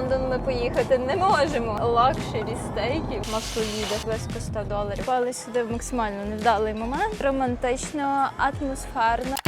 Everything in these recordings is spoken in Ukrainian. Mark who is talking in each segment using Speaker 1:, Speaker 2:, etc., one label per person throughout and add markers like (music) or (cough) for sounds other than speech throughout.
Speaker 1: Лондон ми поїхати не можемо. Лакшері стейків Максуліде близько 100 доларів. Пали сюди в максимально невдалий момент. Романтично, атмосферно.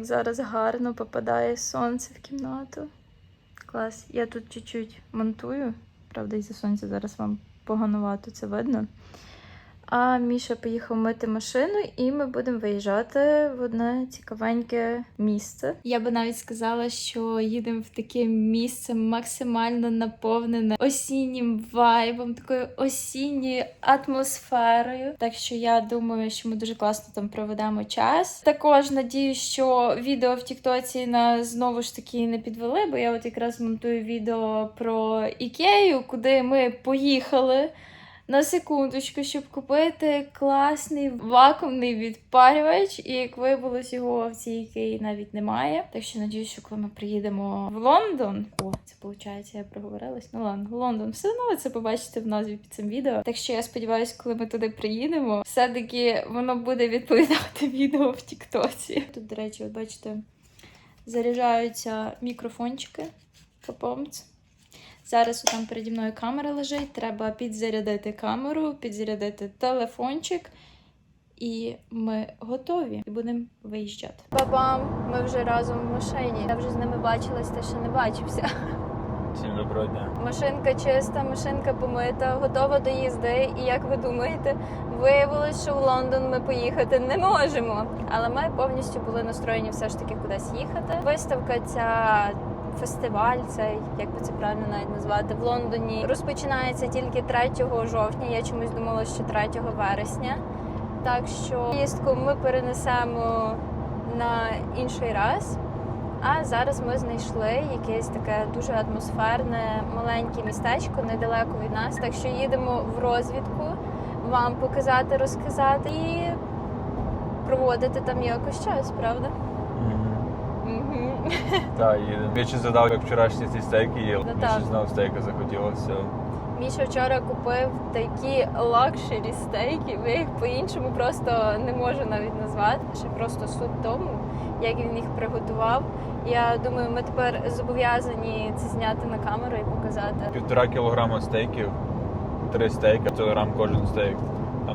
Speaker 1: Як зараз гарно попадає сонце в кімнату. Клас. Я тут чуть-чуть монтую. Правда, із-за сонця зараз вам поганувато це видно. А Міша поїхав мити машину, і ми будемо виїжджати в одне цікавеньке місце. Я би навіть сказала, що їдемо в таке місце максимально наповнене осіннім вайбом, такою осінньою атмосферою. Так що я думаю, що ми дуже класно там проведемо час. Також надію, що відео в Тіктоці нас знову ж таки не підвели, бо я от якраз монтую відео про Ікею, куди ми поїхали на секундочку, щоб купити класний вакуумний відпарювач. І як виявилось, його в цій Ікеї навіть немає. Так що надіюсь, що коли ми приїдемо в Лондон. О, це виходить, я проговорилась. Ну ладно, Лондон. Все одно ви це побачите в назві під цим відео. Так що я сподіваюся, коли ми туди приїдемо, все-таки воно буде відповідати (laughs) відео в Тіктоці. Тут, до речі, от бачите, заряджаються мікрофончики. Капомц. Зараз там переді мною камера лежить. Треба підзарядити камеру, підзарядити телефончик. І ми готові і будемо виїжджати. Бабам, ми вже разом в машині. Я вже з ними бачилась, та ще не бачився.
Speaker 2: Всім доброго дня.
Speaker 1: Машинка чиста, машинка помита, готова до їзди. І як ви думаєте, виявилось, що в Лондон ми поїхати не можемо. Але ми повністю були настроєні все ж таки кудись їхати. Виставка ця. Фестиваль, цей як би це правильно навіть назвати в Лондоні розпочинається тільки 3 жовтня. Я чомусь думала, що 3 вересня. Так що поїздку ми перенесемо на інший раз. А зараз ми знайшли якесь таке дуже атмосферне маленьке містечко недалеко від нас. Так що їдемо в розвідку, вам показати, розказати і проводити там якось час, правда?
Speaker 2: Так, їдемо. Я ще задав, як вчорашні ці стейки їли.
Speaker 1: Ну,
Speaker 2: Я
Speaker 1: так.
Speaker 2: ще стейка захотілося.
Speaker 1: Міша вчора купив такі лакшері стейки. Я їх по-іншому просто не можу навіть назвати. Ще просто суть тому, як він їх приготував. Я думаю, ми тепер зобов'язані це зняти на камеру і показати.
Speaker 2: Півтора кілограма стейків, три стейка, кілограм кожен стейк.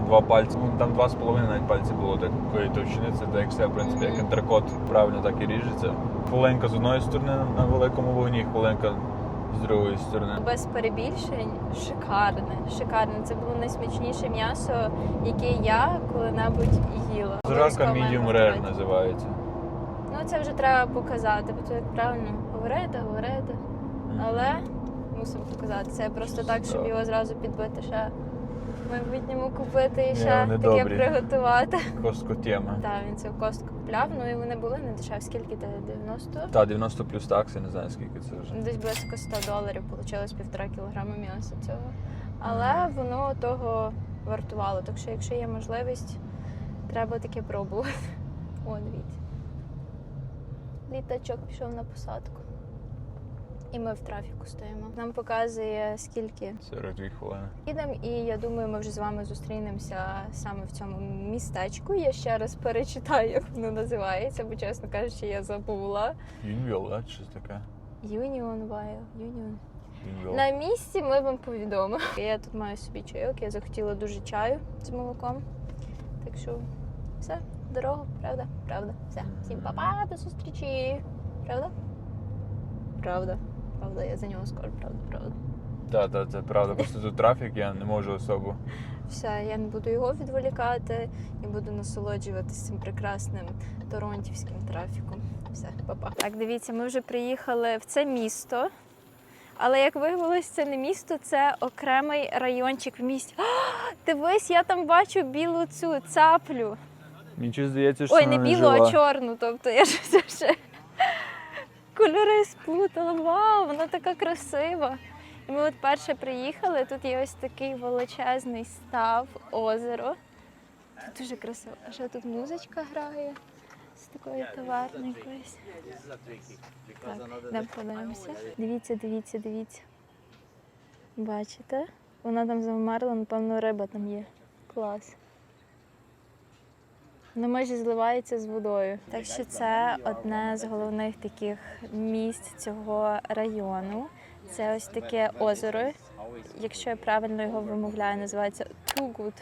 Speaker 2: Два пальці, ну там два з половиною навіть пальці було такої товщини. Це так все, в принципі, як антракот правильно так і ріжеться. Хвилинка з одної сторони на великому вогні, хвилинка з другої сторони.
Speaker 1: Без перебільшень шикарне. Шикарне. Це було найсмачніше м'ясо, яке я коли-небудь їла. Маємо
Speaker 2: medium rare називається.
Speaker 1: Ну це вже треба показати, бо як правильно говорити, говорити. Але мусимо показати. Це просто так, щоб його зразу підбити ще в майбутньому купити і ще таке
Speaker 2: добрі.
Speaker 1: приготувати. (laughs)
Speaker 2: Костко тема.
Speaker 1: Так, він це костку купляв, ну і вони були не дешеві. Скільки ти? 90?
Speaker 2: Та 90 плюс такси, не знаю скільки це вже.
Speaker 1: Десь близько 100 доларів вийшло півтора кілограма м'яса цього. Але воно того вартувало. Так що, якщо є можливість, треба таке пробувати. (laughs) О, дивіться. Літачок пішов на посадку. І ми в трафіку стоїмо. Нам показує скільки
Speaker 2: 42 хвилини.
Speaker 1: їдемо, і я думаю, ми вже з вами зустрінемося саме в цьому містечку. Я ще раз перечитаю, як воно називається, бо чесно кажучи, я забула.
Speaker 2: Юнвіл, да? Щось таке.
Speaker 1: Vile. Union.
Speaker 2: Юнвіл.
Speaker 1: На місці ми вам повідомимо. Я тут маю собі чайок, я захотіла дуже чаю з молоком. Так що все, дорога, правда? Правда. Все. Всім па-па, до зустрічі. Правда? Правда. Правда, я за нього скажу, правда, правда.
Speaker 2: Так, так, це правда. Просто тут трафік, я не можу особо.
Speaker 1: Все, я не буду його відволікати і буду насолоджуватися цим прекрасним торонтівським трафіком. Все, па-па. Так, дивіться, ми вже приїхали в це місто. Але як виявилось, це не місто, це окремий райончик в місті. А, дивись, я там бачу білу цю цаплю.
Speaker 2: Мені здається, що
Speaker 1: Ой, не
Speaker 2: вона
Speaker 1: білу,
Speaker 2: жива.
Speaker 1: а чорну. Тобто я ж це ще кольори сплутала. Вау, вона така красива. І ми от перше приїхали, тут є ось такий величезний став, озеро. Тут дуже красиво. А ще тут музичка грає з такою таверною якоюсь. Так, йдемо подивимося. Дивіться, дивіться, дивіться. Бачите? Вона там завмерла, напевно, риба там є. Клас. Воно майже зливається з водою. Так що це одне з головних таких місць цього району. Це ось таке озеро. Якщо я правильно його вимовляю, називається Тугут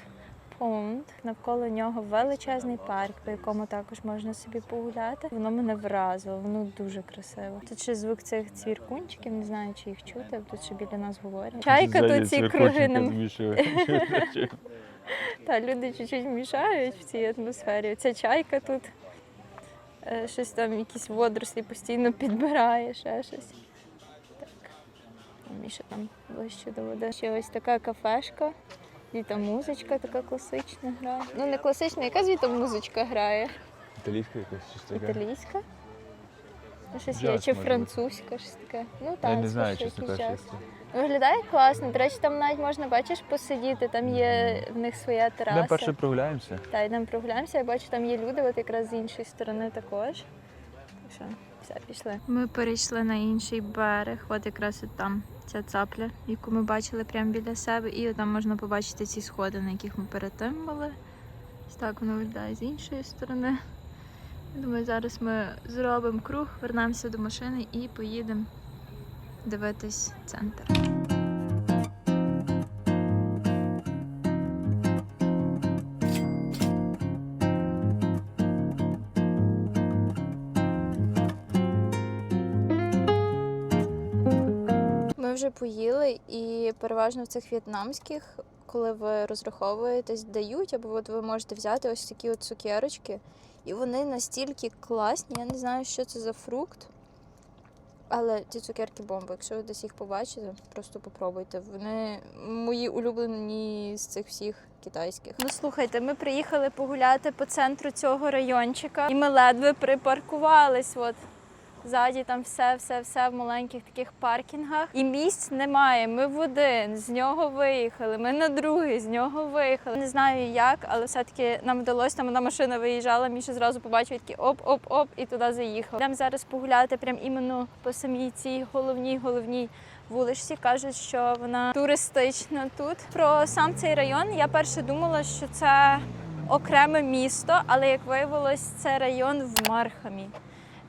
Speaker 1: Pond. Навколо нього величезний парк, по якому також можна собі погуляти. Воно мене вразило, воно дуже красиво. Тут ще звук цих цвіркунчиків, не знаю, чи їх чути, тут ще біля нас говорять. Чайка тут ці круги нам (laughs) (laughs) та люди чуть-чуть мішають в цій атмосфері. Ця чайка тут е, щось там, якісь водорослі постійно підбирає, ще щось. Так. Міша там ближче до води. Ще ось така кафешка. І там музичка така класична грає. Ну не класична, яка звідти музичка грає?
Speaker 2: Італійська якась щось таке.
Speaker 1: Італійська? Ну, Щось є, чи французька, щось таке. Ну так,
Speaker 2: Я не знаю, кажучи.
Speaker 1: джаз. Виглядає класно. До речі, там навіть можна, бачиш, посидіти, там є в них своя тераса.
Speaker 2: Ми перше прогуляємося.
Speaker 1: Та йдемо прогуляємося. Я бачу, там є люди, от якраз з іншої сторони також. Так що, все, пішли. Ми перейшли на інший берег, от якраз от там ця цапля, яку ми бачили прямо біля себе. І там можна побачити ці сходи, на яких ми перед тим були. Ось так воно виглядає з іншої сторони. Думаю, зараз ми зробимо круг, вернемося до машини і поїдемо дивитись центр. Ми вже поїли, і переважно в цих в'єтнамських, коли ви розраховуєтесь, дають, або от ви можете взяти ось такі от цукерочки. І вони настільки класні, я не знаю, що це за фрукт. Але ці цукерки бомби, Якщо ви десь їх побачите, просто попробуйте. Вони мої улюблені з цих всіх китайських. Ну слухайте, ми приїхали погуляти по центру цього райончика, і ми ледве припаркувались. От Ззаді там все, все, все в маленьких таких паркінгах. І місць немає. Ми в один з нього виїхали. Ми на другий з нього виїхали. Не знаю як, але все-таки нам вдалося. Там одна машина виїжджала. Міша зразу побачив такий оп-оп-оп, і туди заїхав. Йдемо зараз погуляти прямо іменно по самій цій головній головній. Вуличці кажуть, що вона туристична тут. Про сам цей район я перше думала, що це окреме місто, але як виявилось, це район в Мархамі.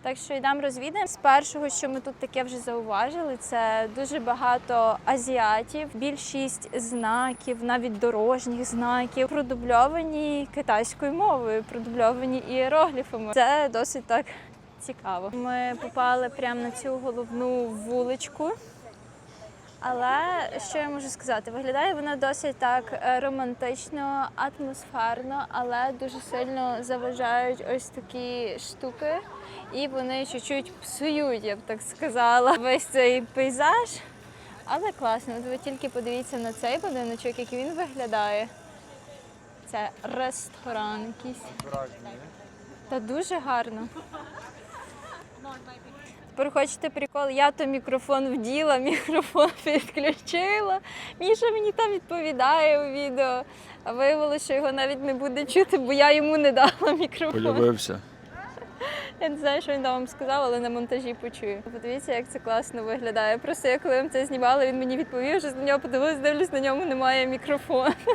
Speaker 1: Так що йдемо розвідаємо. З першого, що ми тут таке вже зауважили, це дуже багато азіатів, більшість знаків, навіть дорожніх знаків, продубльовані китайською мовою, продубльовані іерогліфами. Це досить так цікаво. Ми попали прямо на цю головну вуличку. Але що я можу сказати? Виглядає вона досить так е, романтично, атмосферно, але дуже сильно заважають ось такі штуки, і вони чуть-чуть псують, я б так сказала, весь цей пейзаж. Але класно, от ви тільки подивіться на цей будиночок, як він виглядає. Це ресторан якийсь. Та дуже гарно. Тепер хочете прикол? Я то мікрофон вділа, (laughs) мікрофон підключила. Міша мені там відповідає у відео. А виявилося, що його навіть не буде чути, бо я йому не дала (laughs) мікрофон.
Speaker 2: Полюбився.
Speaker 1: Я не знаю, що він там вам сказав, але на монтажі почую. Подивіться, як це класно виглядає. Просто я коли вам це знімала, він мені відповів, що з нього подивилась, дивлюсь, на ньому немає мікрофону. (laughs)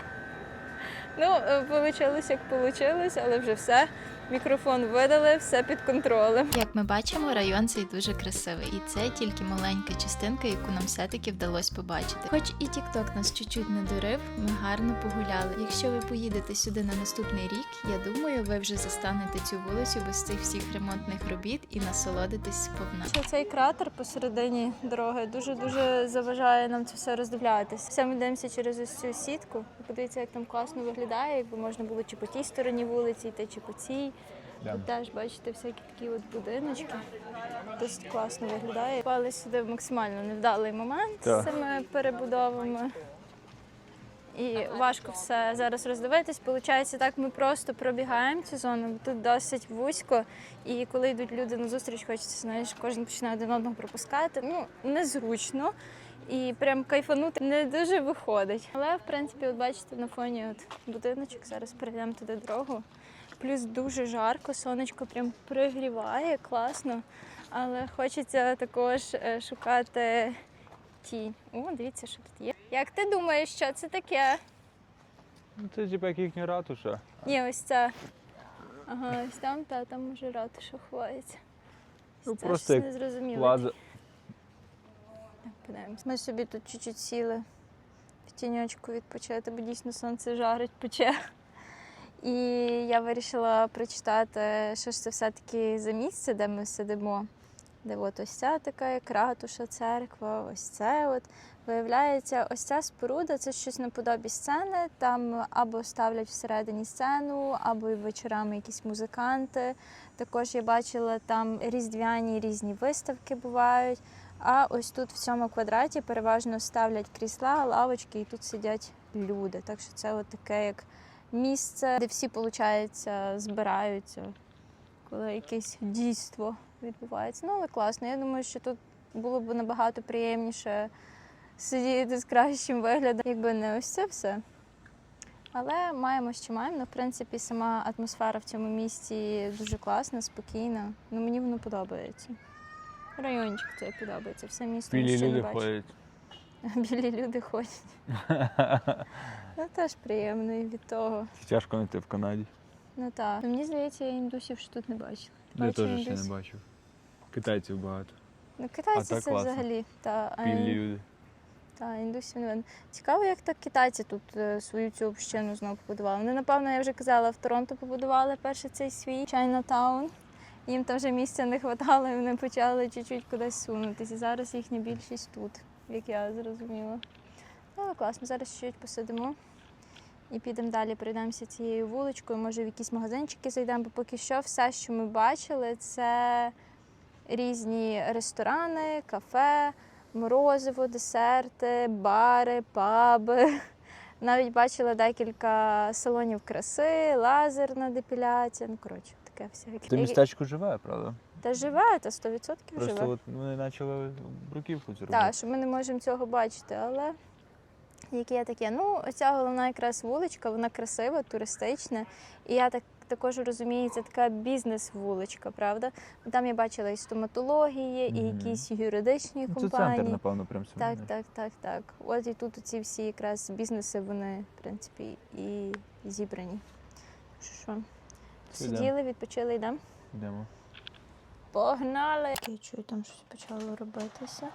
Speaker 1: Ну, вийшло, як вийшло, але вже все. Мікрофон видали, все під контролем.
Speaker 3: Як ми бачимо, район цей дуже красивий, і це тільки маленька частинка, яку нам все-таки вдалося побачити. Хоч і TikTok нас чуть-чуть надурив, ми гарно погуляли. Якщо ви поїдете сюди на наступний рік, я думаю, ви вже застанете цю вулицю без цих всіх ремонтних робіт і насолодитесь сповна.
Speaker 1: Що цей кратер посередині дороги дуже дуже заважає нам це все роздивлятися. Все ми дивимося через ось цю сітку. Подивіться, як там класно виглядає, якби можна було чи по тій стороні вулиці йти, чи по цій. Тут теж бачите всякі такі от будиночки. Досить класно виглядає. Попали сюди в максимально невдалий момент з цими перебудовами. І важко все зараз роздивитись. Получається, так ми просто пробігаємо цю зону, бо тут досить вузько. І коли йдуть люди на зустріч, хочеться, знаєш, кожен починає один одного пропускати. Ну, незручно. І прям кайфанути не дуже виходить. Але в принципі, от бачите, на фоні от будиночок, зараз перейдемо туди дорогу. Плюс дуже жарко, сонечко прям пригріває, класно. Але хочеться також е, шукати тінь. О, дивіться, що тут є. Як ти думаєш, що це таке?
Speaker 2: Ну, це типу як їхня ратуша.
Speaker 1: Ні, ось це. Ага, ось там, та там може ратуша ховається.
Speaker 2: Ну,
Speaker 1: це
Speaker 2: просто
Speaker 1: щось.
Speaker 2: Плаза.
Speaker 1: Так, подивимось. Ми собі тут чуть-чуть сіли в тіньочку відпочити, бо дійсно сонце жарить, пече. І я вирішила прочитати, що ж це все-таки за місце, де ми сидимо. Де от ось ця така як ратуша, церква, ось це от. Виявляється, ось ця споруда це щось наподобі сцени. Там або ставлять всередині сцену, або і вечорами якісь музиканти. Також я бачила там різдвяні різні виставки бувають. А ось тут в цьому квадраті переважно ставлять крісла, лавочки, і тут сидять люди. Так що це от таке як місце, де всі, виходить, збираються, коли якесь дійство відбувається. Ну, але класно. Я думаю, що тут було б набагато приємніше сидіти з кращим виглядом, якби не ось це все. Але маємо, що маємо. Ну, в принципі, сама атмосфера в цьому місті дуже класна, спокійна. Ну, мені воно подобається. Райончик це подобається, все місто
Speaker 2: Білі
Speaker 1: ще не
Speaker 2: люди
Speaker 1: бачу.
Speaker 2: ходять. (laughs)
Speaker 1: Білі люди ходять. (laughs) Ну теж приємно і від того.
Speaker 2: Тяжко знайти в Канаді.
Speaker 1: Ну так. Мені здається, я індусів ще тут не бачила.
Speaker 2: Я
Speaker 1: Бачу
Speaker 2: теж ще
Speaker 1: індусів.
Speaker 2: не бачив. Китайців багато.
Speaker 1: Ну, китайці
Speaker 2: так
Speaker 1: це
Speaker 2: класно.
Speaker 1: взагалі. Та, а,
Speaker 2: люди.
Speaker 1: та, індусів не видно. Цікаво, як так китайці тут е, свою цю общину знову побудували. Вони, напевно, я вже казала, в Торонто побудували перший цей свій Чайнатаун. Їм там вже місця не вистачало, і вони почали чуть-чуть кудись сунутися. І зараз їхня більшість тут, як я зрозуміла. Ну, класно, зараз чуть посидимо і підемо далі, пройдемося цією вуличкою, може в якісь магазинчики зайдемо, бо поки що все, що ми бачили, це різні ресторани, кафе, морозиво, десерти, бари, паби. (laughs) Навіть бачила декілька салонів краси, лазерна депіляція. Ну, коротше, таке всяке.
Speaker 2: Це містечко живе, правда?
Speaker 1: Та живе, та 100%
Speaker 2: Просто
Speaker 1: живе.
Speaker 2: от вони почали бруківку цю
Speaker 1: Так, що ми не можемо цього бачити, але яке таке. Ну, оця головна якраз вуличка, вона красива, туристична. І я так також розумію, це така бізнес-вуличка, правда? Там я бачила і стоматології, і якісь юридичні
Speaker 2: Ну, Це
Speaker 1: компанії.
Speaker 2: центр, напевно, прям
Speaker 1: Так,
Speaker 2: сьогодні.
Speaker 1: так, так, так. От і тут ці всі якраз бізнеси, вони, в принципі, і зібрані. Що, що? Сиділи, відпочили, йдемо.
Speaker 2: Йдемо.
Speaker 1: Погнали! Я чую, там щось почало робитися.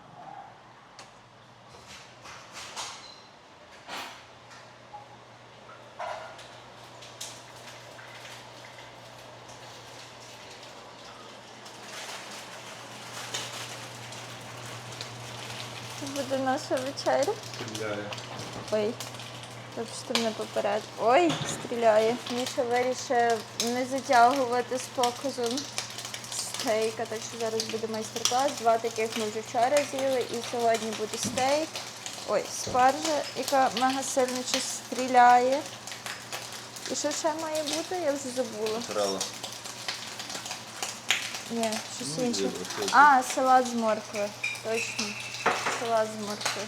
Speaker 1: Буде наша вечеря. Стріляє. Ой, вибачте мене поперед. Ой, стріляє. Міша вирішив не затягувати з показом стейка, так що зараз буде майстер-клас. Два таких ми вже вчора з'їли, і сьогодні буде стейк. Ой, спаржа, яка мега сильно стріляє. І що ще має бути? Я вже забула.
Speaker 2: Трела.
Speaker 1: Ні, щось інше. А, салат з моркви. Точно. Салат з моркви.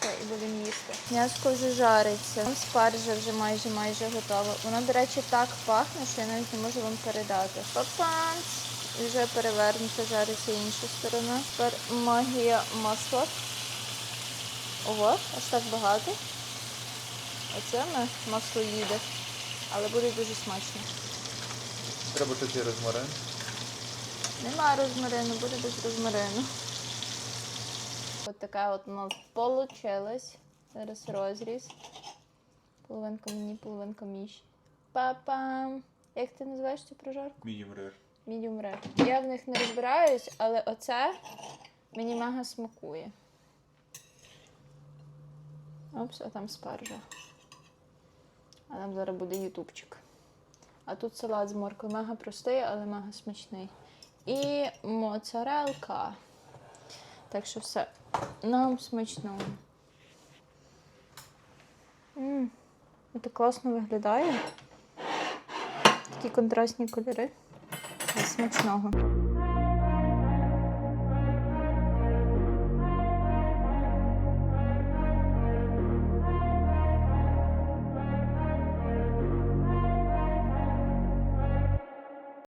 Speaker 1: Все, і будемо їсти. М'яско вже жариться. Там Спаржа вже майже майже готова. Вона, до речі, так пахне, що я навіть не можу вам передати. Папанц! І вже перевернута, жариться інша сторона. Тепер магія масла. Ого, аж так багато. Оце ми масло їде. Але буде дуже смачно.
Speaker 2: Треба тут і розмарин.
Speaker 1: Нема розмарину, буде без розмарину. От така от у нас получилась. Зараз розріз. Половинка мені, половинка міші. Па-пам! Як ти називаєш цю прожарку?
Speaker 2: Medium rare.
Speaker 1: Medium rare. Я в них не розбираюсь, але оце мені мега смакує. Опс, а там спаржа. А там зараз буде ютубчик. А тут салат з моркви. Мега простий, але мега смачний. І моцарелка. Так що все. Нам смачного. Ммм, Це класно виглядає. Такі контрастні кольори. Смачного.